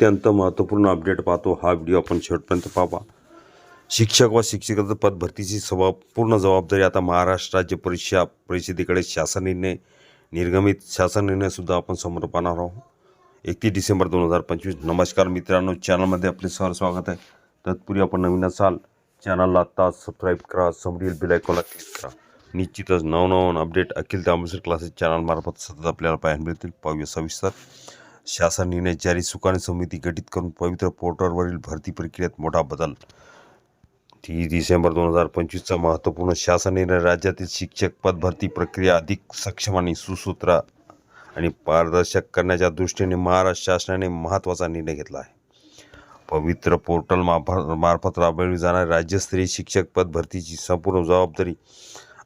अत्यंत महत्त्वपूर्ण अपडेट पाहतो. हा व्हिडिओ आपण शेवटपर्यंत पाहा. शिक्षक व शिक्षकाचं पद भरतीची सभा पूर्ण जबाबदारी आता महाराष्ट्र राज्य परीक्षा परिषदेकडे शासन निर्णय निर्गमित शासन निर्णयसुद्धा आपण समोर पाहणार आहोत. एकतीस डिसेंबर दोन हजार पंचवीस. नमस्कार मित्रांनो चॅनलमध्ये आपले सर स्वागत आहे. तत्पूर्वी आपण नवीन असाल चॅनलला आत्ता सबस्क्राईब करा समोरील बिलायकॉला क्लिक करा. निश्चितच नवनवन अपडेट अखिल तांबेसर क्लासेस चॅनलमार्फत सतत आपल्याला पाहायला मिळतील. पाहूया सविस्तर. शासन निर्णय जारी सुकाणी समिती गठीत करून पवित्र पोर्टलवरील भरती प्रक्रियेत मोठा बदल. तीस डिसेंबर दोन हजार पंचवीसचा महत्त्वपूर्ण शासन निर्णय राज्यातील शिक्षक पदभरती प्रक्रिया अधिक सक्षम आणि सुसूत्र आणि पारदर्शक करण्याच्या दृष्टीने महाराष्ट्र शासनाने महत्त्वाचा निर्णय घेतला आहे. पवित्र पोर्टल मार्फत मार्फत राबवली जाणारी राज्यस्तरीय शिक्षक पद भरतीची संपूर्ण जबाबदारी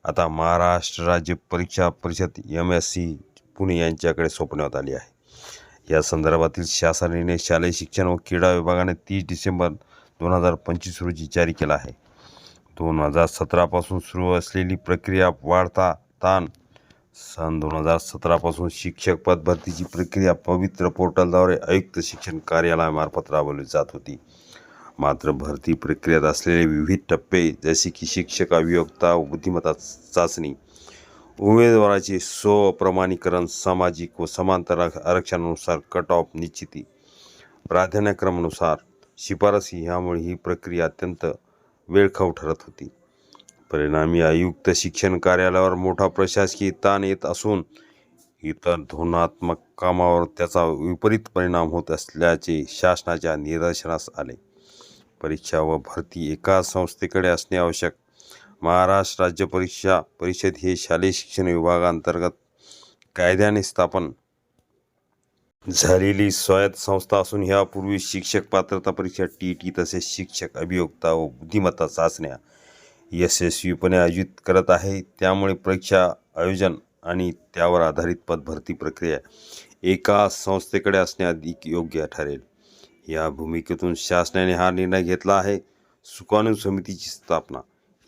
आता महाराष्ट्र राज्य परीक्षा परिषद एम एस सी पुणे यांच्याकडे सोपवण्यात आली आहे. या संदर्भातील शासन निर्णय शालेय शिक्षण व क्रीडा विभागाने तीस डिसेंबर दोन हजार पंचवीस रोजी जारी केला आहे. दोन हजार सतरापासून सुरू असलेली प्रक्रिया वाढता ताण सन दोन हजार सतरापासून शिक्षक पद भरतीची प्रक्रिया पवित्र पोर्टलद्वारे आयुक्त शिक्षण कार्यालयामार्फत राबवली जात होती. मात्र भरती प्रक्रियेत असलेले विविध टप्पे जसे की शिक्षक अभियोक्ता व बुद्धिमत्ता चाचणी उमेदवाराचे स्वप्रमाणीकरण सामाजिक व समांतर आरक्षणानुसार कट ऑफ निश्चिती प्राधान्यक्रमानुसार शिफारसी ह्यामुळे ही प्रक्रिया अत्यंत वेळखाऊ ठरत होती. परिणामी आयुक्त शिक्षण कार्यालयावर मोठा प्रशासकीय ताण येत असून इतर धोरणात्मक कामावर त्याचा विपरीत परिणाम होत असल्याचे शासनाच्या निदर्शनास आले. परीक्षा व भरती एका संस्थेकडे असणे आवश्यक महाराष्ट्र राज्य परीक्षा परिषद हे शालेय शिक्षण विभागांतर्गत कायद्याने स्थापन झालेली स्वायत्त संस्था असून ह्यापूर्वी शिक्षक पात्रता परीक्षा टी टी तसेच शिक्षक अभियोक्ता व बुद्धिमत्ता चाचण्या यशस्वीपणे आयोजित करत आहे. त्यामुळे परीक्षा आयोजन आणि त्यावर आधारित पदभरती प्रक्रिया एका संस्थेकडे असणे अधिक योग्य ठरेल. या भूमिकेतून शासनाने हा निर्णय घेतला आहे. सुकाणू समितीची स्थापना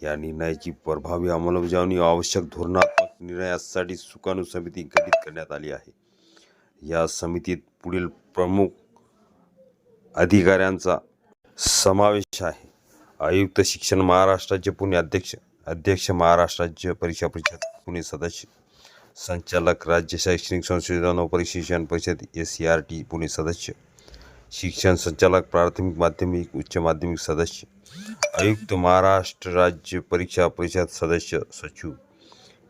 या निर्णयाची प्रभावी अंमलबजावणी आवश्यक धोरणात्मक निर्णयासाठी सुकाणू समिती गठीत करण्यात आली आहे. या समितीत पुढील प्रमुख अधिकाऱ्यांचा समावेश आहे. आयुक्त शिक्षण महाराष्ट्राचे पुणे अध्यक्ष अध्यक्ष महाराष्ट्र राज्य परीक्षा परिषद पुणे सदस्य संचालक राज्य शैक्षणिक संशोधन व प्रशिक्षण परिषद S C R T Pune सदस्य शिक्षण संचालक प्राथमिक माध्यमिक उच्च माध्यमिक सदस्य आयुक्त महाराष्ट्र राज्य परीक्षा परिषद सदस्य सचिव.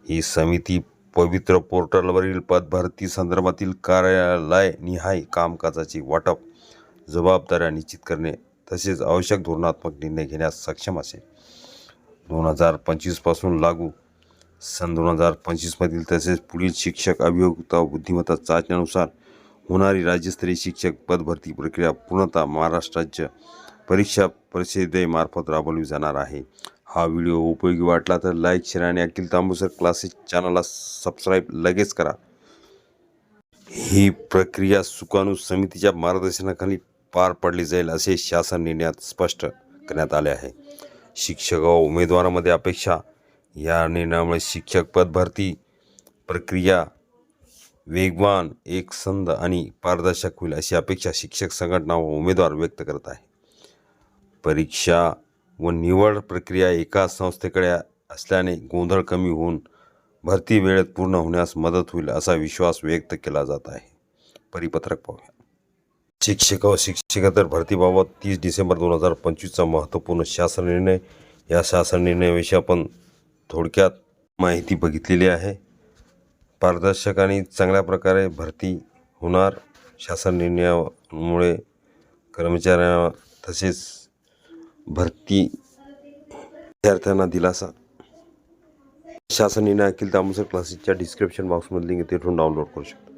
ही समिती पवित्र पोर्टलवरील पदभरती संदर्भातील कार्यालय निहाय वाटप जबाबदाऱ्या निश्चित करणे तसेच आवश्यक धोरणात्मक निर्णय घेण्यास सक्षम असेल दोन हजार पंचवीसपासून लागू. सन दोन हजार पंचवीसमधील तसेच पुढील शिक्षक अभियोगता बुद्धिमत्ता चाचण्यानुसार होणारी राज्यस्तरीय शिक्षक पदभरती प्रक्रिया पूर्णतः महाराष्ट्र राज्य परीक्षा परिषदेमार्फत राबवली जाणार आहे. हा व्हिडिओ उपयोगी वाटला तर लाईक शेअर आणि अखिल तांबूसर क्लासेस चॅनलला सबस्क्राईब लगेच करा. ही प्रक्रिया सुकाणू समितीच्या मार्गदर्शनाखाली पार पडली जाईल असे शासन निर्णयात स्पष्ट करण्यात आले आहे. शिक्षक व उमेदवारामध्ये अपेक्षा या निर्णयामुळे शिक्षक पदभरती प्रक्रिया वेगवान एकसंध आणि पारदर्शक होईल अशी अपेक्षा शिक्षक संघटना व उमेदवार व्यक्त करत आहे. परीक्षा व निवड प्रक्रिया एका संस्थेकडे असल्याने गोंधळ कमी होऊन भरती वेळेत पूर्ण होण्यास मदत होईल असा विश्वास व्यक्त केला जात आहे. परिपत्रक पाहूया. शिक्षक व शिक्षकेतर भरतीबाबत तीस डिसेंबर दोन हजार पंचवीसचा महत्त्वपूर्ण शासन निर्णय. या शासन निर्णयाविषयी आपण थोडक्यात माहिती बघितलेली आहे. पारदर्शक आणि चांगल्या प्रकारे भरती होणार. शासन निर्णयामुळे कर्मचाऱ्यांना तसेच भरती विद्यार्थ्यांना दिलासा. शासन निर्णय अखिल तामसर क्लासेसच्या डिस्क्रिप्शन बॉक्समध्ये लिंक तिथून डाउनलोड करू शकता.